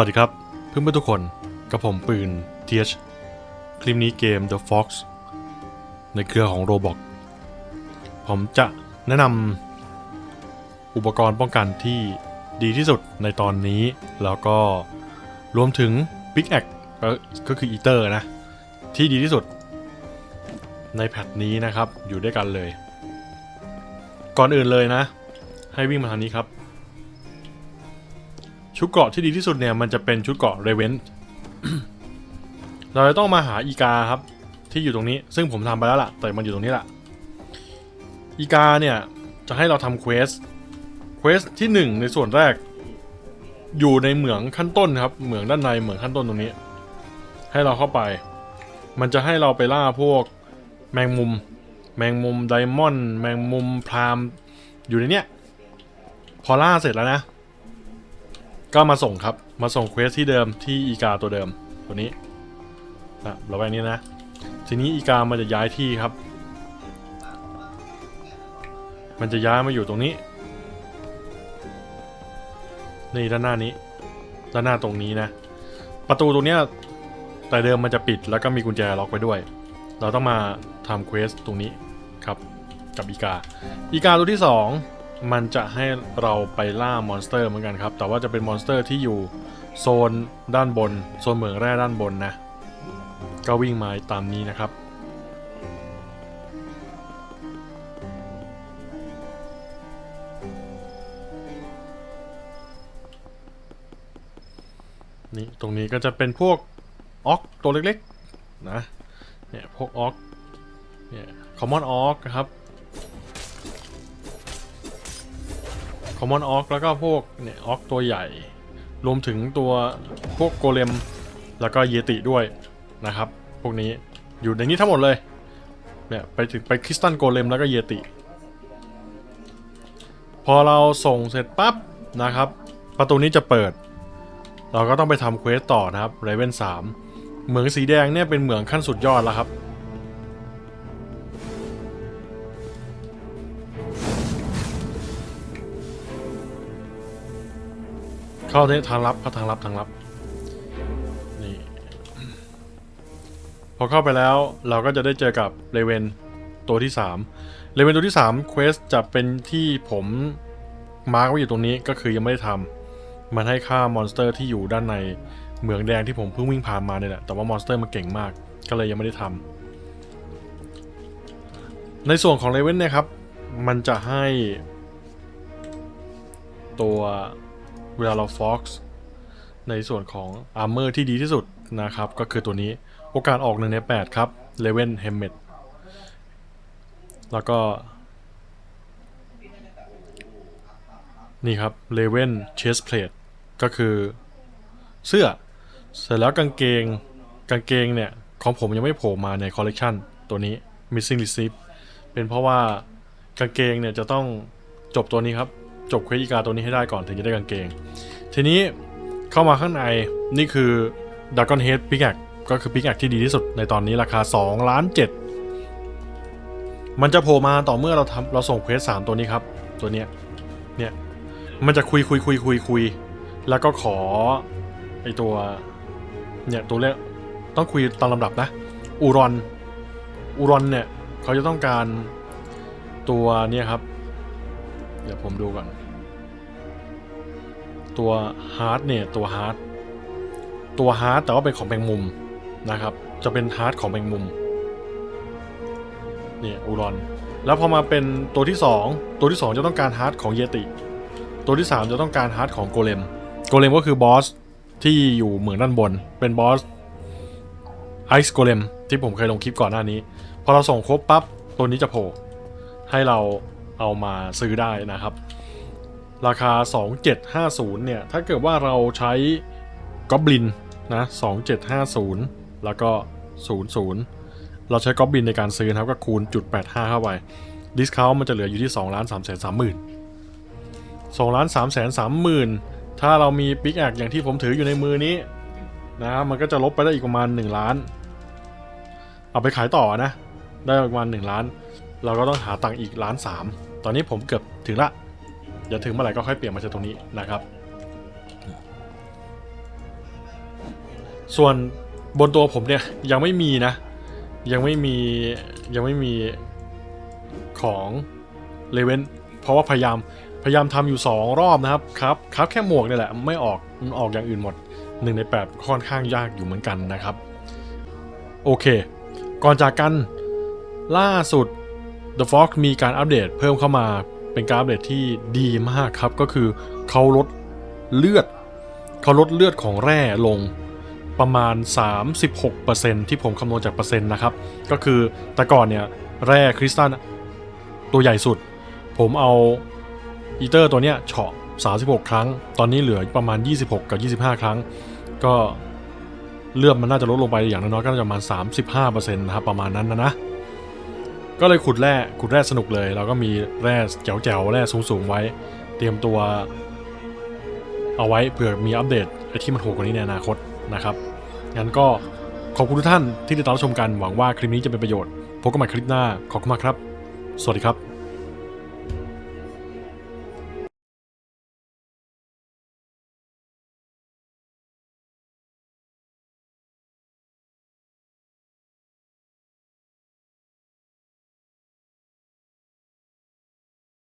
วัสดีครับ เพื่อนๆทุกคนกับผมปืน TH คลิปนี้เกม The Fox ในเครือของ Roblox ผมจะแนะนำอุปกรณ์ป้องกันที่ดีที่สุดในตอนนี้ แล้วก็รวมถึง Big a c ก็ก็คืออีเตอร์นะ ที่ดีที่สุด ในแพทนี้นะครับอยู่ด้วยกันเลย ก่อนอื่นเลยนะ ให้วิ่งมาทางนี้ครับ ชุดเกราะที่ดีที่สุดเนี่ยมันจะเป็นชุดเกราะเรเวนเราจะต้องมาหาอีกาครับ ที่อยู่ตรงนี้ ซึ่งผมทำไปแล้วล่ะ แต่มันอยู่ตรงนี้แหละอีกาเนี่ยจะให้เราทำเควสเควสที่หนึ่งในส่วนแรก อยู่ในเหมืองขั้นต้นครับ เหมืองด้านในเหมืองขั้นต้นตรงนี้ ให้เราเข้าไป มันจะให้เราไปล่าพวกแมงมุม แมงมุมไดมอนด์แมงมุมพรามอยู่ในเนี้ยพอล่าเสร็จแล้วนะ ก็มาส่งครับ มาส่งเควสที่เดิมที่อีกาตัวเดิมตัวนี้นะเราแวกนี้นะ ทีนี้อีกามันจะย้ายที่ครับ มันจะย้ายมาอยู่ตรงนี้ นี่ด้านหน้านี้ ด้านหน้าตรงนี้นะ ประตูตรงเนี้ยแต่เดิมมันจะปิดแล้วก็มีกุญแจล็อกไว้ด้วย เราต้องมาทำเควสตรงนี้ครับ กับอีกา อีกาตัวที่สอง มันจะให้เราไปล่ามอนสเตอร์เหมือนกันครับ แต่ว่าจะเป็นมอนสเตอร์ที่อยู่โซนด้านบน โซนเหมืองแร่ด้านบนนะ ก็วิ่งมาตามนี้นะครับ นี่ตรงนี้ก็จะเป็นพวกออกตัวเล็กๆนะ เนี่ยพวกออกเนี่ยคอมมอนออกครับ คอมมอนออกแล้วก็พวกเนี่ยออกตัวใหญ่ รวมถึงตัวพวกโกเลม แล้วก็เยติด้วยนะครับ พวกนี้อยู่ในนี้ทั้งหมดเลยเนี่ยไปถึงไปคริสตันโกเลมแล้วก็เยติ พอเราส่งเสร็จปั๊บนะครับ ประตูนี้จะเปิด เราก็ต้องไปทำเควสต่อนะครับเรเวนสามเหมืองสีแดงเนี่ยเป็นเหมืองขั้นสุดยอดแล้วครับ เข้าทางลับเข้าทางลับทางลับนี่พอเข้าไปแล้วเราก็จะได้เจอกับเลเวนตัวที่3เลเวนตัวที่3เควสจะเป็นที่ผมมาร์กไว้อยู่ตรงนี้ก็คือยังไม่ได้ทำมันให้ฆ่ามอนสเตอร์ที่อยู่ด้านในเหมืองแดงที่ผมเพิ่งวิ่งผ่านมาเนี่ยแหละแต่ว่ามอนสเตอร์มันเก่งมากก็เลยยังไม่ได้ทำในส่วนของเลเวนเนี่ยครับ มันจะให้ตัว เวลาเรา Fox ในส่วนของ Armor ที่ดีที่สุดนะครับ ก็คือตัวนี้โอกาสออก1ใน 8 ครับ l e v e n Helmet แล้วก็ นี่ครับ l e v e n Chest Plate ก็คือเสื้อ เสร็จแล้วกางเกงกางเกงเนี่ย ของผมยังไม่โผล่มาในคอลเลกชันตัวนี้ Missing Receipt เป็นเพราะว่ากางเกงเนี่ยจะต้องจบตัวนี้ครับ จบเควสอีกาตัวนี้ให้ได้ก่อนถึงจะได้กางเกง ทีนี้เข้ามาข้างในนี่คือ d r a g o n Head p i c k a x ก็คือ p i c k a x ที่ดีที่สุดในตอนนี้ราคา2ล้าน7มันจะโผล่มาต่อเมื่อเราทำเราส่งเควส3ตัวนี้ครับ ตัวเนี้ยเนี่ยมันจะคุยคุยคุยคุยคุย แล้วก็ขอไอตัวเนี่ยตัวเรียกต้องคุยตามลำดับนะอูรอนอูรอนเนี่ยเขาจะต้องการตัวเนี่ยครับ เดี๋ยวผมดูก่อน ตัวฮาร์ดเนี่ยตัวฮาร์ดตัวฮาร์ดแต่ว่าเป็นของแมงมุมนะครับ จะเป็นฮาร์ดของแมงมุมเนี่ยอูรอน แล้วพอมาเป็นตัวที่ 2 ตัวที่ 2 จะต้องการฮาร์ดของเยติ ตัวที่ 3 จะต้องการฮาร์ดของโกเลม โกเลมก็คือบอสที่อยู่เหมืองด้านบน เป็นบอสไอซ์โกเลมที่ผมเคยลงคลิปก่อนหน้านี้ พอเราส่งครบปั๊บตัวนี้จะโผล่ให้เรา เอามาซื้อได้นะครับ ราคา 2750 เนี่ย ถ้าเกิดว่าเราใช้ก็บลินนะ 2750 แล้วก็ 00 เราใช้ก็บลินในการซื้อนะครับ ก็คูณจุด85 เข้าไป ดิสคาวมันจะเหลืออยู่ที่2ล้าน3แสน3หมื่น2ล้าน3แสน3หมื่นถ้าเรามีปิกแอกอย่างที่ผมถืออยู่ในมือนี้นะมันก็จะลบไปได้อีกประมาณ 1 ล้าน เอาไปขายต่อนะ ได้ประมาณ 1 ล้าน เราก็ต้องหาตังค์อีกล้านสามตอนนี้ผมเกือบถึงละเดี๋ยวถึงเมื่อไหร่ก็ค่อยเปลี่ยนมาจากตรงนี้นะครับ ส่วนบนตัวผมเนี่ยยังไม่มีนะ ยังไม่มียังไม่มีของเลเวนเพราะว่าพยายามพยายามทำอยู่ 2 รอบนะครับครับครับแค่หมวกเนี่ยแหละไม่ออกมันออกอย่างอื่นหมด1ใน8ค่อนข้างยากอยู่เหมือนกันนะครับ โอเค ก่อนจากกันล่าสุด The Fox มีการอัปเดตเพิ่มเข้ามาเป็นการอัปเดตที่ดีมากครับ ก็คือเขาลดเลือดเขาลดเลือดของแร่ลงประมาณ 36%ที่ผมคำนวณจากเปอร์เซ็นต์นะครับ ก็คือแต่ก่อนเนี่ยแร่คริสตัลตัวใหญ่สุด ผมเอาอีเตอร์ตัวเนี้ยเฉาะ 36 ครั้ง ตอนนี้เหลือประมาณ 26 กับ 25 ครั้ง ก็เลือดมันน่าจะลดลงไปอย่างน้อยๆก็น่าจะประมาณ 35%นะครับประมาณนั้นนะนะ ก็เลยขุดแร่ขุดแร่สนุกเลย เราก็มีแร่แจ๋วๆแร่สูงๆไว้ เตรียมตัว เอาไว้เผื่อมีอัปเดตไอที่มันโหดกว่านี้ในอนาคตนะครับงั้นก็ขอบคุณทุกท่านที่ติดตามชมกันหวังว่าคลิปนี้จะเป็นประโยชน์พบกันใหม่คลิปหน้าขอบคุณมากครับ สวัสดีครับ